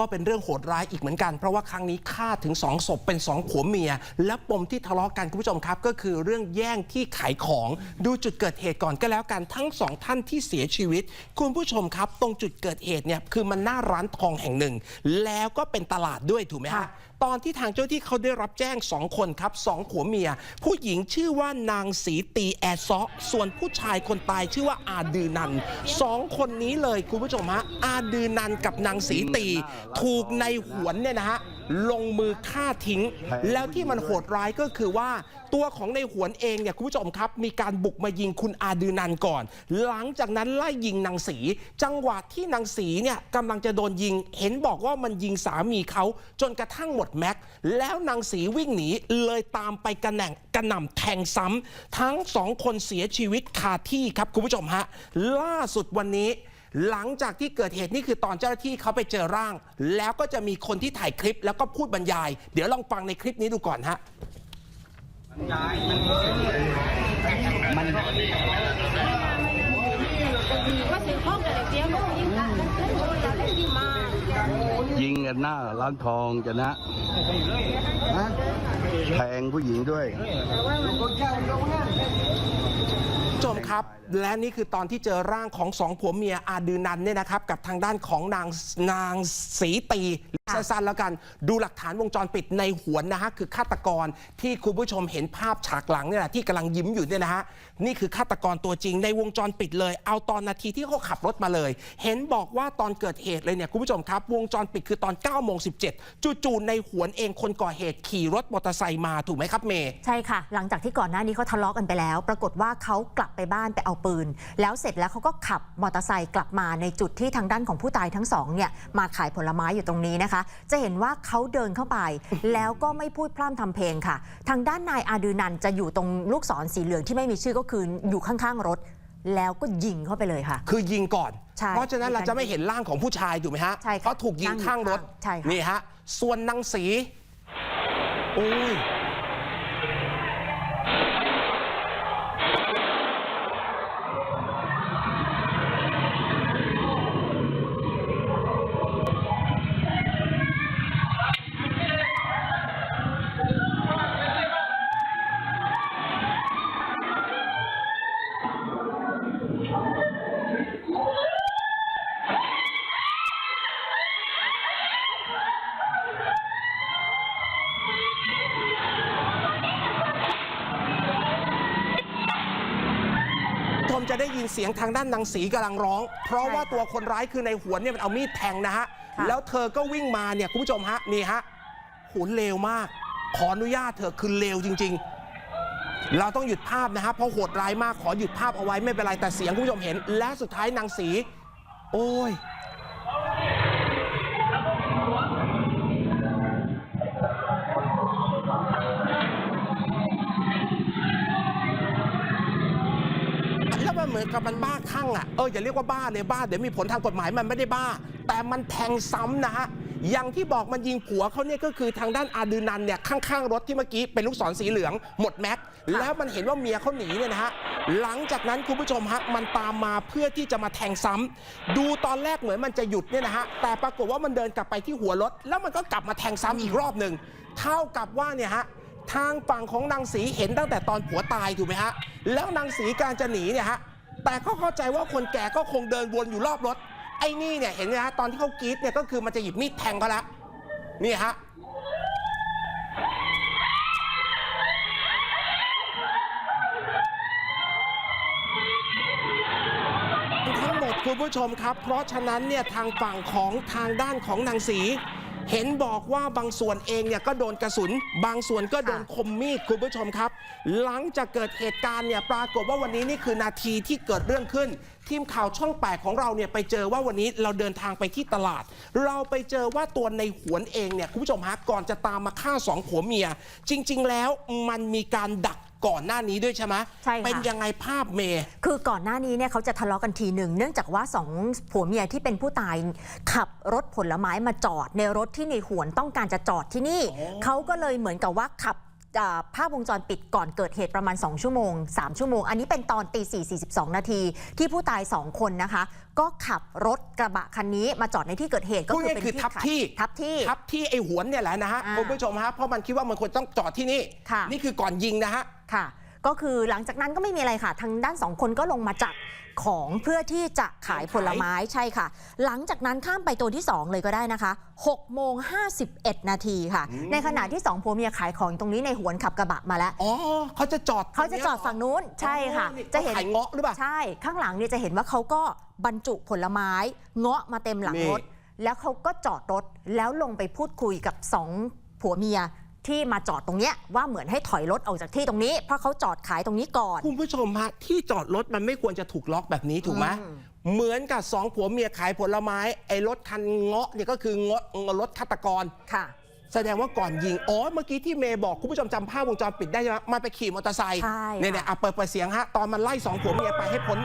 ก็เป็นเรื่องโหดร้ายอีกเหมือนกัน เพราะว่าครั้งนี้ฆ่าถึง 2ศพเป็น 2 ผัวเมีย และปมที่ทะเลาะกันคุณผู้ชมครับ ก็คือเรื่องแย่งที่ขายของดูจุดเกิดเหตุก่อนก็แล้วกันทั้งสองท่านที่เสียชีวิต คุณผู้ชมครับ ตรงจุดเกิดเหตุเนี่ยคือมันหน้าร้านทองแห่งหนึ่ง แล้วก็เป็นตลาดด้วยถูกไหมฮะตอนที่ทางเจ้าที่เขาได้รับแจ้ง 2 คนครับสองผัวเมีย ผู้หญิงชื่อว่านางสีตีแอซอส่วนผู้ชายคนตายชื่อว่าอาดือนันสองคนนี้เลยคุณผู้ชมฮะอาดือนันกับนางสีตีถูกในหวนเนี่ยนะฮะลงมือฆ่าทิ้ง แล้วที่มันโหดร้ายก็คือว่าตัวของในหวนเองเนี่ยคุณผู้ชมครับ มีการบุกมายิงคุณอาดือนันก่อน หลังจากนั้นไล่ยิงนางสี จังหวะที่นางสีเนี่ยกำลังจะโดนยิง เห็นบอกว่ามันยิงสามีเขาจนกระทั่งหมดแม็กแล้วนางสีวิ่งหนีเลยตามไปกระแหน่งกระหน่ำแทงซ้ำทั้งสองคนเสียชีวิตคาที่ครับคุณผู้ชมฮะล่าสุดวันนี้หลังจากที่เกิดเหตุนี่คือตอนเจ้าหน้าที่เขาไปเจอร่าง แล้วก็จะมีคนที่ถ่ายคลิปแล้วก็พูดบรรยาย เดี๋ยวลองฟังในคลิปนี้ดูก่อนฮะว่าซื้อของแต่เดียวมันยิงกันแล้วโดนแล้วยิงมา ยิงกันหน้าร้านทองจะนะแทงผู้หญิงด้วย ผู้ชมครับ และนี่คือตอนที่เจอร่างของสองผัวเมียอาดือนันเนี่ยนะครับ กับทางด้านของนางนางสีตีสั้นๆแล้วกัน ดูหลักฐานวงจรปิดในหวนนะฮะคือฆาตกรที่คุณผู้ชมเห็นภาพฉากหลังเนี่ยแหละที่กำลังยิ้มอยู่เนี่ยนะฮะนี่คือฆาตกรตัวจริงในวงจรปิดเลย เอาตอนนาทีที่เขาขับรถมาเลย เห็นบอกว่าตอนเกิดเหตุเลยเนี่ยคุณผู้ชมครับ วงจรปิดคือตอน9โมง17จู่ๆในหวนเองคนก่อเหตุขี่รถมอเตอร์ไซค์มาถูกไหมครับเมย์ใช่ค่ะ หลังจากที่ก่อนหน้านี้เขาทะเลาะกันไปแล้ว ปรากฏว่าเขากลับไปบ้านไปเอาปืน แล้วเสร็จแล้วเขาก็ขับมอเตอร์ไซค์กลับมาในจุดที่ทางด้านของผู้ตายทั้งสองเนี่ยมาขายผลไม้อยู่ตรงนี้นะคะ จะเห็นว่าเขาเดินเข้าไป แล้วก็ไม่พูดพร่ำทำเพลงค่ะ ทางด้านนายอาดือนันจะอยู่ตรงลูกศรสีเหลืองที่ไม่มีชื่อก็คืออยู่ข้างๆรถ แล้วก็ยิงเข้าไปเลยค่ะ คือยิงก่อน ใช่เพราะฉะนั้นเราจะไม่เห็นร่างของผู้ชายถูกไหมฮะใช่ค่ะเพราะถูกยิงข้างรถใช่ค่ะ นี่ฮะส่วนนางสีโอ้ย จะได้ยินเสียงทางด้านนางสีกำลังร้อง เพราะว่าใช่ค่ะตัวคนร้ายคือในหวนเนี่ยมันเอามีดแทงนะฮะ ค่ะ แล้วเธอก็วิ่งมาเนี่ยคุณผู้ชมฮะนี่ฮะหุนเลวมาก ขออนุญาตเธอะคือเลวจริง ๆ เราต้องหยุดภาพนะฮะเพราะโหดร้ายมากขอหยุดภาพเอาไว้ไม่เป็นไรแต่เสียงคุณผู้ชมเห็น และสุดท้ายนางสี โอ้ย กับมันบ้าคลั่งอะเอออย่าเรียกว่าบ้าเลยบ้าเดี๋ยวมีผลทางกฎหมายมันไม่ได้บ้า แต่มันแทงซ้ำนะฮะอย่างที่บอกมันยิงผัวเขาเนี่ยก็คือทางด้านอาดือนันเนี่ยข้างๆรถที่เมื่อกี้เป็นลูกศรสีเหลืองหมดแม็กซ์แล้วมันเห็นว่าเมียเขาหนีเนี่ยนะฮะหลังจากนั้นคุณผู้ชมฮะมันตามมาเพื่อที่จะมาแทงซ้ำดูตอนแรกเหมือนมันจะหยุดเนี่ยนะฮะแต่ปรากฏว่ามันเดินกลับไปที่หัวรถ แล้วมันก็กลับมาแทงซ้ำอีกรอบหนึ่งเท่ากับว่าเนี่ยฮะทางฝั่งของนางสีเห็นตั้งแต่ตอนผัวตายถูกไหมฮะแล้วนางสีการจะหนีเนี่ยฮะ แต่ก็เข้าใจว่าคนแก่ก็คงเดินวนอยู่รอบรถ ไอ้นี่เนี่ยเห็นไหมฮะตอนที่เขากรีดเนี่ยก็คือมันจะหยิบมีดแทงเขาละนี่ฮะทั้งหมดคุณผู้ชมครับ เพราะฉะนั้นเนี่ยทางฝั่งของทางด้านของนางสี เห็นบอกว่าบางส่วนเองเนี่ยก็โดนกระสุน บางส่วนก็โดนคมมีดคุณผู้ชมครับ หลังจากเกิดเหตุการณ์เนี่ยปรากฏว่าวันนี้นี่คือนาทีที่เกิดเรื่องขึ้น ทีมข่าวช่องแปดของเราเนี่ยไปเจอว่าวันนี้เราเดินทางไปที่ตลาด เราไปเจอว่าตัวในหวนเองเนี่ยคุณผู้ชมฮะก่อนจะตามมาฆ่าสองผัวเมีย จริง ๆ แล้วมันมีการดัก ก่อนหน้านี้ด้วยใช่ไหมใช่ค่ะ เป็นยังไงภาพเมย์ คือก่อนหน้านี้เนี่ยเขาจะทะเลาะกันทีหนึ่งเนื่องจากว่าสองผัวเมียที่เป็นผู้ตายขับรถผลไม้มาจอดในรถที่ในหวนต้องการจะจอดที่นี่ เขาก็เลยเหมือนกับว่าขับอ่า ภาพวงจรปิดก่อนเกิดเหตุประมาณ 2 ชั่วโมง 3 ชั่วโมง อันนี้เป็นตอนตี 4 42 นาที ที่ผู้ตาย 2 คนนะคะ ก็ขับรถกระบะคันนี้มาจอดในที่เกิดเหตุก็พูดคือง่ายเป็นๆคือทับที่ทับที่ทับที่ไอ้หวนเนี่ยแหละนะฮะอ่าคุณผู้ชมฮะเพราะมันคิดว่ามันควรต้องจอดที่นี่ค่ะนี่คือก่อนยิงนะฮะค่ะ ก็คือหลังจากนั้นก็ไม่มีอะไรค่ะ ทางด้านสองคนก็ลงมาจัดของเพื่อที่จะขายผลไม้ใช่ค่ะ หลังจากนั้นข้ามไปตัวที่ 2 เลยก็ได้นะคะ6โมง51 นาทีค่ะ ในขณะที่สองผัวเมียขายของตรงนี้ในหวนขับกระบะมาแล้วอ๋อเขาจะจอดเขาจะจอดฝั่งนู้นใช่ค่ะอ๋อจะจะเห็นขายเงาะหรือเปล่าใช่ ข้างหลังเนี่ยจะเห็นว่าเขาก็บรรจุผลไม้เงาะมาเต็มหลังนี่รถแล้วเขาก็จอดรถแล้วลงไปพูดคุยกับสองผัวเมีย ที่มาจอดตรงเนี้ยว่าเหมือนให้ถอยรถออกจากที่ตรงนี้ เพราะเขาจอดขายตรงนี้ก่อน คุณผู้ชมฮะที่จอดรถมันไม่ควรจะถูกล็อกแบบนี้ถูกไหมอืม เหมือนกับสองผัวเมียขายผลไม้ไอ้รถคันเงาะเนี่ยก็คือเงาะรถฆาตกร ค่ะ แสดงว่าก่อนยิง อ๋อ เมื่อกี้ที่เมย์บอก คุณผู้ชมจำภาพวงจรปิดได้ใช่ไหมมันไปขี่มอเตอร์ไซค์ใช่เนี่ยค่ะ เนี่ยอะเปิดเปิดเสียงฮะ ตอนมันไล่สองผัวเมียไปให้พ้น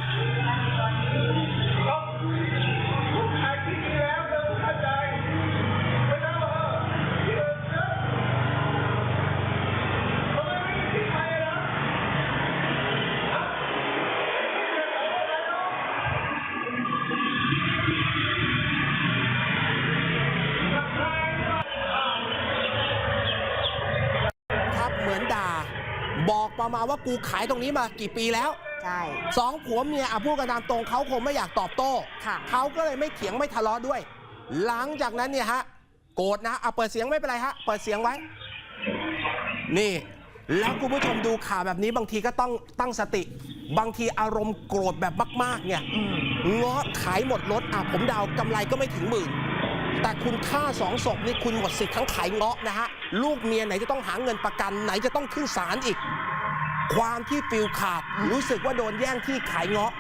มาณว่ากูขายตรงนี้มากี่ปีแล้วใช่สองผัวเมียอะพูดกันตามตรงเขาคงไม่อยากตอบโต้ค่ะ เขาก็เลยไม่เถียงไม่ทะเลาะด้วย หลังจากนั้นเนี่ยฮะโกรธนะอะเปิดเสียงไม่เป็นไรฮะเปิดเสียงไว้ นี่ แล้วคุณผู้ชมดูข่าวแบบนี้บางทีก็ต้องตั้งสติ บางทีอารมณ์โกรธแบบมาก ๆ เนี่ยอืมเงาะขายหมดรถอะผมเดาวกำไรก็ไม่ถึงหมื่นแต่คุณฆ่าสองศพนี่คุณหมดสิทธิ์ทั้งขายเงาะนะฮะ ลูกเมียไหนจะต้องหาเงินประกันไหนจะต้องขึ้นศาลอีก ความที่ฟิลขาดรู้สึกว่าโดนแย่งที่ขายเงาะ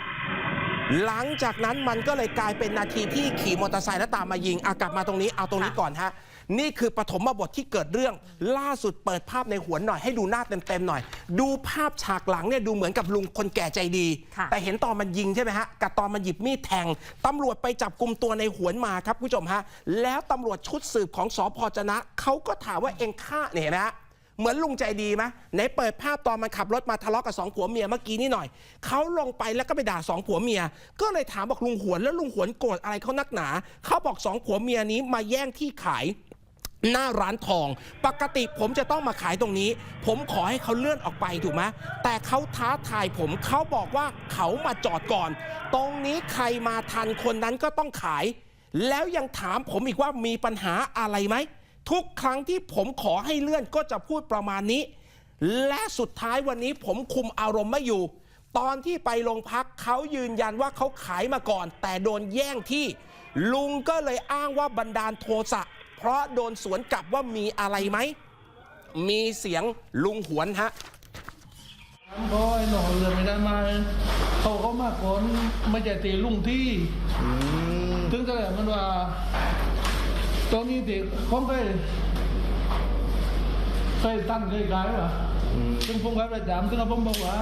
หลังจากนั้นมันก็เลยกลายเป็นนาทีที่ขี่มอเตอร์ไซค์แล้วตามมายิงอากลับมาตรงนี้เอาตรงนี้ค่ะก่อนฮะ นี่คือปฐมบทที่เกิดเรื่อง ล่าสุดเปิดภาพในหัวนหน่อยให้ดูหน้าเต็มๆหน่อย ดูภาพฉากหลังเนี่ยดูเหมือนกับลุงคนแก่ใจดีค่ะแต่เห็นตอนมันยิงใช่ไหมฮะกับตอนมันหยิบมีดแทงตำรวจไปจับกลุ่มตัวในหวนมาครับผู้ชมฮะแล้วตำรวจชุดสืบของสพจนะเขาก็ถามว่าเองฆ่าเนี่ยเห็นไหมฮะ เหมือนลุงใจดีไหมไหนเปิดภาพตอนมันขับรถมาทะเลาะกับสองผัวเมียเมื่อกี้นี่หน่อยเขาลงไปแล้วก็ไปด่าสองผัวเมีย ก็เลยถามบอกลุงหวนแล้วลุงหวนโกรธอะไรเขานักหนาเขาบอกสองผัวเมียนี้มาแย่งที่ขายหน้าร้านทอง ปกติผมจะต้องมาขายตรงนี้ ผมขอให้เขาเลื่อนออกไปถูกไหมแต่เขาท้าทายผมเขาบอกว่าเขามาจอดก่อน ตรงนี้ใครมาทันคนนั้นก็ต้องขาย แล้วยังถามผมอีกว่ามีปัญหาอะไรไหม ทุกครั้งที่ผมขอให้เลื่อนก็จะพูดประมาณนี้ และสุดท้ายวันนี้ผมคุมอารมณ์ไม่อยู่ ตอนที่ไปโรงพักเขายืนยันว่าเขาขายมาก่อน แต่โดนแย่งที่ ลุงก็เลยอ้างว่าบันดาลโทสะเพราะโดนสวนกลับว่ามีอะไรไหม มีเสียงลุงหวนฮะเพราะไอ้หน่อเรือไม่ได้มาเขาเขามาก่อนไม่ใช่ตีลุงที่ ถึงแต่มันว่า ตอนนี้ตีเขาเคยเคยตั้งเคยขายว่ะซึ่งผมขายประจำซึ่งผมบอกว่า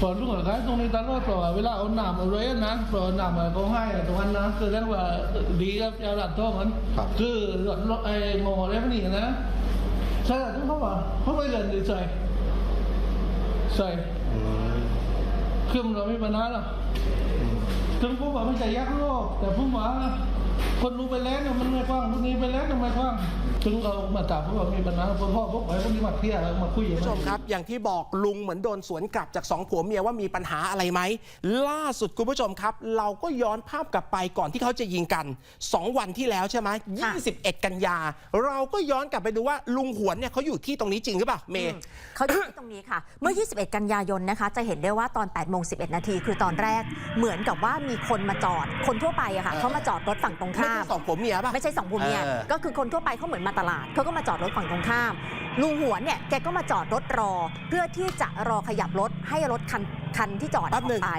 พอลุงก็ขายตรงนี้ตลอดต่อเวลาเอาหนามเอาเลยนะพอหนามอะไรเขาให้ตรงนั้นนะคือเรียกว่าดีกับเจ้าหลัดทองนั้นคือหลอดไอ้โง่อะไรพวกนี้นะใช่ถึงเขาว่าเขาไปเรียนดีใจใช่คือมันเราไม่ปัญหาหรอกถึงผมว่าไม่ใช่ยักษ์โลกแต่ผมว่า คนรู้ไปแล้วเนี่ยมันไม่กว้างคนนี้ไปแล้วทำไมกว้างถึงเรามาถามผมว่ามีปัญหาผมพ่อผมไปคนนี้มาเคลียร์มาคุยคุณกันผู้ชมครับ อย่างที่บอกลุงเหมือนโดนสวนกลับจากสองผัวเมียว่ามีปัญหาอะไรไหมล่าสุดคุณผู้ชมครับ เราก็ย้อนภาพกลับไปก่อนที่เขาจะยิงกัน 2 วันที่แล้วใช่ไหมค่ะ21 กันยา เราก็ย้อนกลับไปดูว่าลุงหวนเนี่ยเขาอยู่ที่ตรงนี้จริงหรือเปล่าเมย์เขาอยู่ที่ตรงนี้ค่ะ เมื่อ 21 กันยายนนะคะ จะเห็นได้ว่าตอน8โมง11 นาทีคือตอนแรก เหมือนกับว่ามีคนมาจอด คนทั่วไปอะค่ะเออเขามาจอดรถฝั่งตรงไม่ข้าใช่มสองผัวเมียป่ะ ไม่ใช่สองผัวเมียเออก็คือคนทั่วไปเขาเหมือนมาตลาดเขาก็มาจอดรถฝั่งตรงข้าม ลุงหวนเนี่ยแกก็มาจอดรถรอ เพื่อที่จะรอขยับรถให้รถคันคันที่จอดอแป๊อบหนึ่กงไป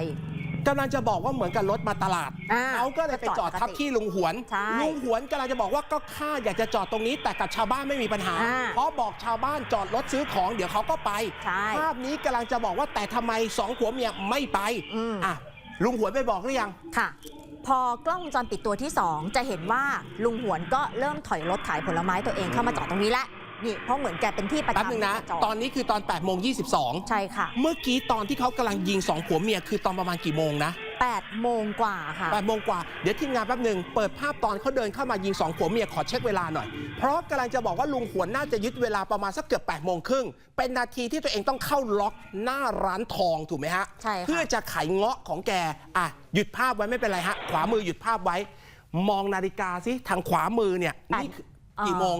กำลังจะบอกว่าเหมือนกับรถมาตลาด อ่าเขาก็เลยไปจอดทับที่ลุงหวน ใช่ลุงหวนกำลังจะบอกว่าก็ข้าอยากจะจอดตรงนี้ แต่กับชาวบ้านไม่มีปัญหา อ่าเพราะบอกชาวบ้านจอดรถซื้อของเดี๋ยวเขาก็ไปใช่ภาพนี้กำลังจะบอกว่าแต่ทำไมสองผัวเมียไม่ไปอืม อะลุงหวนไปบอกหรือยัง ค่ะ พอกล้องวงจรปิดตัวที่ 2 จะเห็นว่าลุงหวนก็เริ่มถอยรถขายผลไม้ตัวเองเข้ามาจอดตรงนี้แล้วนี่เพราะเหมือนแกเป็นที่ประแป๊บจำนึงนะ ที่จดตอนนี้คือตอน8โมง22ใช่ค่ะ เมื่อกี้ตอนที่เขากำลังยิงสองผัวเมียคือตอนประมาณกี่โมงนะ 8 โมงกว่าค่ะ 8โมงกว่า เดี๋ยวทีมงานแป๊บหนึ่งเปิดภาพตอนเขาเดินเข้ามายิงสองผัวเมียขอเช็คเวลาหน่อย เพราะกำลังจะบอกว่าลุงหวนน่าจะยึดเวลาประมาณสักเกือบ8โมงครึ่งเป็นนาทีที่ตัวเองต้องเข้าล็อกหน้าร้านทองถูกไหมฮะใช่ค่ะ เพื่อจะไขเงาะของแกอะหยุดภาพไว้ไม่เป็นไรฮะขวามือหยุดภาพไว้ มองนาฬิกาสิทางขวามือเนี่ยนี่คือกี่โมง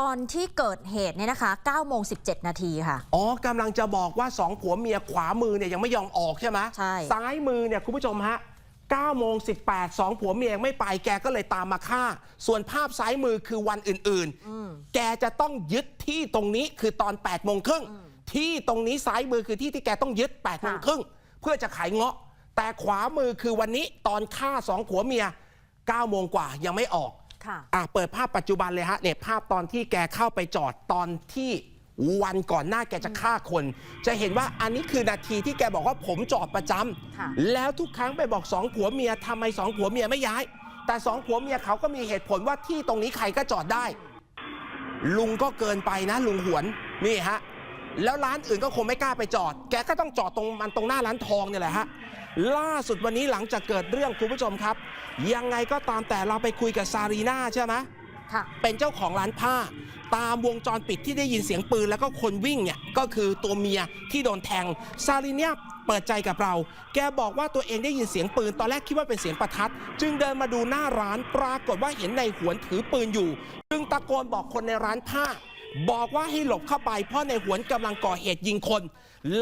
ตอนที่เกิดเหตุเนี่ยนะคะ9โมง17 นาทีค่ะ อ๋อกำลังจะบอกว่าสองผัวเมียขวามือเนี่ยยังไม่ยอมออกใช่ไหมใช่ ซ้ายมือเนี่ยคุณผู้ชมฮะ9โมง18สองผัวเมียยังไม่ไปแกก็เลยตามมาฆ่า ส่วนภาพซ้ายมือคือวันอื่นๆ แกจะต้องยึดที่ตรงนี้คือตอน8โมงครึ่งที่ตรงนี้ซ้ายมือคือที่ที่แกต้องยึด8โมงครึ่งเพื่อจะขายเงาะ แต่ขวามือคือวันนี้ตอนฆ่าสองผัวเมีย9โมงกว่ายังไม่ออกค่ะ อะเปิดภาพปัจจุบันเลยฮะเนี่ยภาพตอนที่แกเข้าไปจอดตอนที่วันก่อนหน้าแกจะฆ่าคน จะเห็นว่าอันนี้คือนาทีที่แกบอกว่าผมจอดประจค่ะำแล้วทุกครั้งไปบอกสองผัวเมียทำไมสองผัวเมียไม่ย้าย แต่สองผัวเมียเขาก็มีเหตุผลว่าที่ตรงนี้ใครก็จอดได้ ลุงก็เกินไปนะ ลุงหวนนี่ฮะแล้วร้านอื่นก็คงไม่กล้าไปจอด แกก็ต้องจอดตรงมันตรงหน้าร้านทองเนี่ยแหละฮะ ล่าสุดวันนี้หลังจากเกิดเรื่องคุณผู้ชมครับ ยังไงก็ตามแต่เราไปคุยกับซารีนาใช่ไหมค่ะเป็นเจ้าของร้านผ้า ตามวงจรปิดที่ได้ยินเสียงปืนแล้วก็คนวิ่งเนี่ยก็คือตัวเมียที่โดนแทงซาลีเนี่ยเปิดใจกับเรา แกบอกว่าตัวเองได้ยินเสียงปืน ตอนแรกคิดว่าเป็นเสียงประทัด จึงเดินมาดูหน้าร้านปรากฏว่าเห็นในหวนถือปืนอยู่ จึงตะโกนบอกคนในร้านผ้า บอกว่าให้หลบเข้าไปเพราะในหวนกำลังก่อเหตุยิงคน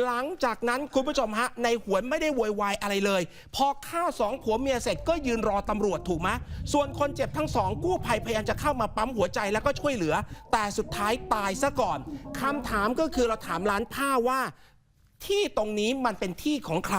หลังจากนั้นคุณผู้ชมฮะในหวนไม่ได้โวยวายอะไรเลย พอฆ่าสองผัวเมียเสร็จก็ยืนรอตำรวจถูกไหมส่วนคนเจ็บทั้งสองกู้ภัยพยายามจะเข้ามาปั๊มหัวใจแล้วก็ช่วยเหลือ แต่สุดท้ายตายซะก่อนคำถามก็คือเราถามร้านผ้าว่า ที่ตรงนี้มันเป็นที่ของใคร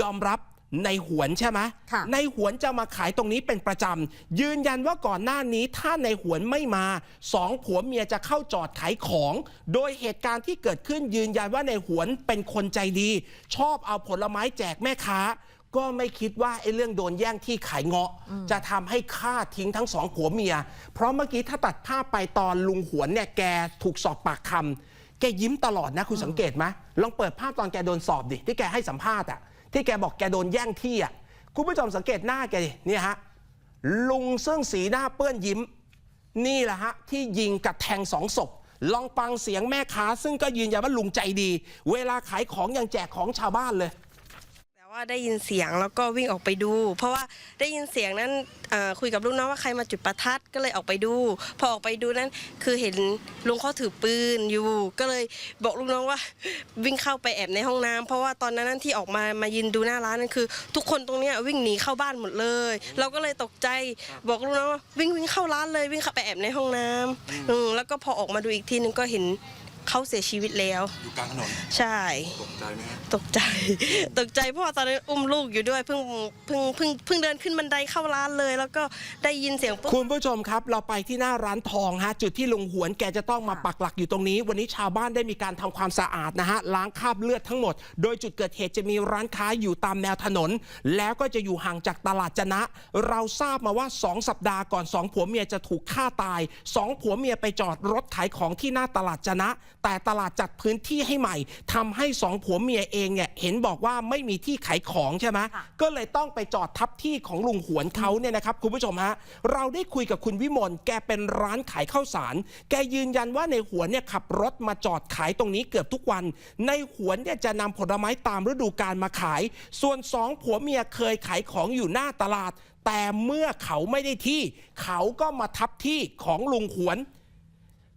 ยอมรับ ในหวนใช่ไหมค่ะในหวนจะมาขายตรงนี้เป็นประจำ ยืนยันว่าก่อนหน้านี้ถ้าในหวนไม่มาสองผัวเมียจะเข้าจอดขายของ โดยเหตุการณ์ที่เกิดขึ้นยืนยันว่าในหวนเป็นคนใจดี ชอบเอาผลไม้แจกแม่ค้า ก็ไม่คิดว่าไอ้เรื่องโดนแย่งที่ขายเงาะ จะทำให้ฆ่าทิ้งทั้งสองผัวเมีย เพราะเมื่อกี้ถ้าตัดภาพไปตอนลุงหวนเนี่ยแกถูกสอบปากคำแกยิ้มตลอดนะคุณสังเกตไหมลองเปิดภาพตอนแกโดนสอบดิที่แกให้สัมภาษณ์อะ ที่แกบอกแกโดนแย่งที่อะคุณผู้ชมสังเกตหน้าแกดิเนี่ยฮะลุงซึ่งสีหน้าเปื้อนยิ้ม นี่แหละฮะที่ยิงกับแทงสองศพลองฟังเสียงแม่ค้า ซึ่งก็ยืนยันว่าลุงใจดี เวลาขายของยังแจกของชาวบ้านเลย ว่าได้ยินเสียงแล้วก็วิ่งออกไปดู เพราะว่าได้ยินเสียงนั้นเอ่อคุยกับลูกน้องว่าใครมาจุดประทัดก็เลยออกไปดู พอออกไปดูนั้นคือเห็นลุงเขาถือปืนอยู่ ก็เลยบอกลูกน้องว่าวิ่งเข้าไปแอบในห้องน้ำเพราะว่าตอนนั้นที่ออกมามายืนดูหน้าร้านนั่นคือ ทุกคนตรงเนี้ยวิ่งหนีเข้าบ้านหมดเลย เราก็เลยตกใจบอกลูกน้องว่าวิ่งวิ่งเข้าร้านเลยวิ่งเข้าไปแอบในห้องน้ำอืมแล้วก็พอออกมาดูอีกทีนึงก็เห็น เขาเสียชีวิตแล้ว อยู่กลางถนนใช่ ตกใจไหมฮะตกใจ ตกใจเพราะว่าตอนนั้นอุ้มลูกอยู่ด้วยเพิ่งเพิ่งเพิ่งเพิ่งเดินขึ้นบันไดเข้าร้านเลย แล้วก็ได้ยินเสียงปุ๊บ คุณผู้ชมครับ เราไปที่หน้าร้านทองฮะ จุดที่ลุงหวนแกจะต้องมาปักหลักอยู่ตรงนี้ วันนี้ชาวบ้านได้มีการทำความสะอาดนะฮะ ล้างคราบเลือดทั้งหมด โดยจุดเกิดเหตุจะมีร้านค้าอยู่ตามแนวถนน แล้วก็จะอยู่ห่างจากตลาดจนะ เราทราบมาว่า 2 สัปดาห์ก่อนสองผัวเมียจะถูกฆ่าตายสองผัวเมียไปจอดรถขายของที่หน้าตลาดจนะแต่ตลาดจัดพื้นที่ให้ใหม่ทำให้สองผัวเมียเองเนี่ยเห็นบอกว่าไม่มีที่ขายของใช่ไหมค่ะก็เลยต้องไปจอดทับที่ของลุงหวนเขาเนี่ยนะครับคุณผู้ชมฮะเราได้คุยกับคุณวิมลแกเป็นร้านขายข้าวสาร แกยืนยันว่าในหวนเนี่ยขับรถมาจอดขายตรงนี้เกือบทุกวัน ในหวนเนี่ยจะนำผลไม้ตามฤดูกาลมาขาย ส่วนสองผัวเมียเคยขายของอยู่หน้าตลาด แต่เมื่อเขาไม่ได้ที่ เขาก็มาทับที่ของลุงหวน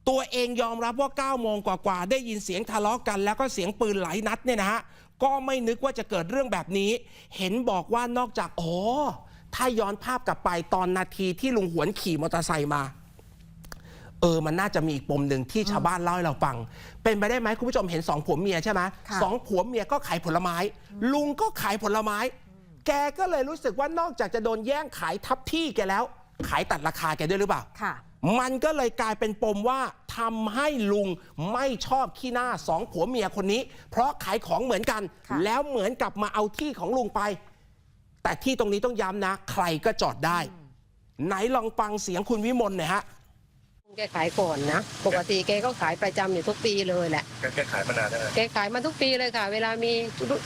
ตัวเองยอมรับว่า9โมงกว่าๆได้ยินเสียงทะเลาะกัน แล้วก็เสียงปืนหลายนัดเนี่ยนะฮะก็ไม่นึกว่าจะเกิดเรื่องแบบนี้ เห็นบอกว่านอกจากอ๋อถ้าย้อนภาพกลับไปตอนนาทีที่ลุงหวนขี่มอเตอร์ไซค์มาเออ มันน่าจะมีอีกปมหนึ่งที่ชาวบ้านเล่าให้เราฟัง เป็นไปได้ไหมคุณผู้ชมเห็นสองผัวเมียใช่ไหมค่ะสองผัวเมียก็ขายผลไม้ ลุงก็ขายผลไม้ แกก็เลยรู้สึกว่านอกจากจะโดนแย่งขายทับที่แกแล้ว ขายตัดราคาแกด้วยหรือเปล่าค่ะ มันก็เลยกลายเป็นปมว่าทำให้ลุงไม่ชอบขี้หน้าสองผัวเมียคนนี้ เพราะขายของเหมือนกัน ค่ะ แล้วเหมือนกับมาเอาที่ของลุงไป แต่ที่ตรงนี้ต้องย้ำนะ ใครก็จอดได้ ไหนลองฟังเสียงคุณวิมลหน่อยฮะ แกขายก่อนนะ ปกติแกก็ขายประจำอยู่ทุกปีเลยแหละ แกขายมานานแล้วแกขายมาทุกปีเลยค่ะ เวลามี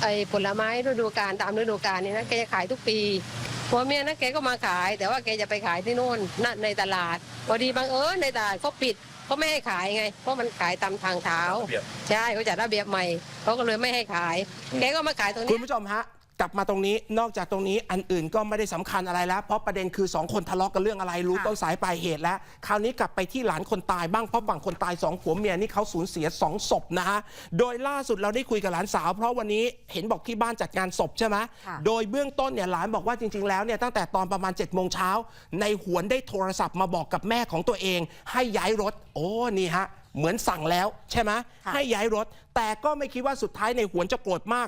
ไอ้ผลไม้ฤดูกาลตามฤดูกาลนี่นะแกจะขายทุกปี ผัวเมียนะแกก็มาขาย แต่ว่าแกจะไปขายที่โน่นนั่นในตลาด พอดีบังเอิญในตลาดเขาปิดเขาไม่ให้ขายไง เพราะมันขายตามทางเท้าระเบียบใช่เขาจัดระเบียบใหม่เขาก็เลยไม่ให้ขาย แกก็มาขายตรงคุนี้ณผู้ชมฮะก ลับมาตรงนี้นอกจากตรงนี้อันอื่นก็ไม่ได้สำคัญอะไรแล้ว เพราะประเด็นคือ 2 คนทะเลาะกันเรื่องอะไรรู้ค่ะต้นสายปลายเหตุแล้ว คราวนี้กลับไปที่หลานคนตายบ้างเพราะฝั่งคนตายสองผัวเมียนี่เขาสูญเสียสองศพนะฮะโดยล่าสุดเราได้คุยกับหลานสาว เพราะวันนี้เห็นบอกที่บ้านจัดงานศพใช่ไหมค่ะโดยเบื้องต้นเนี่ยหลานบอกว่าจริง ๆ แล้วเนี่ยตั้งแต่ตอนประมาณ7จ็ดโมงเช้าในหวนได้โทรศัพท์มาบอกกับแม่ของตัวเอง ให้ย้ายรถ โอ้นี่ฮะ เหมือนสั่งแล้วใช่ไหมค่ะให้ย้ายรถ แต่ก็ไม่คิดว่าสุดท้ายในหวนจะโกรธมาก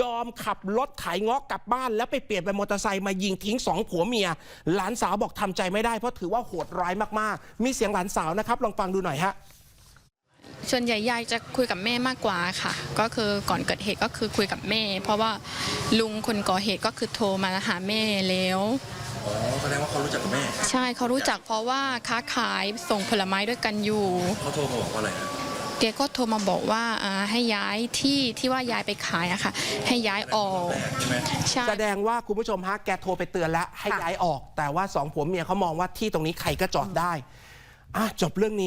ยอมขับรถขายเงาะกลับบ้าน แล้วไปเปลี่ยนเป็นมอเตอร์ไซค์มายิงทิ้งสองผัวเมีย หลานสาวบอกทำใจไม่ได้เพราะถือว่าโหดร้ายมากๆ มีเสียงหลานสาวนะครับ ลองฟังดูหน่อยฮะส่วนใหญ่ยายจะคุยกับแม่มากกว่าค่ะ ก็คือก่อนเกิดเหตุก็คือคุยกับแม่ เพราะว่าลุงคนก่อเหตุก็คือโทรมาหาแม่แล้ว อ๋อแสดงว่าเขารู้จักกับแม่ใช่เขารู้จักเพราะว่าค้าขายส่งผลไม้ด้วยกันอยู่เขาโทรมาบอกว่าอะไรนะแกก็โทรมาบอกว่าอ่าให้ย้ายที่ที่ว่ายายไปขายอะค่ะ ให้ย้ายออกแรกใช่ไหม ใช่ แสดงว่าคุณผู้ชมฮะแกโทรไปเตือนแล้วให้ค่ะ ย้ายออก แต่ว่าสองผัวเมียเขามองว่าที่ตรงนี้ใครก็จอดได้อะจบเรื่องนี้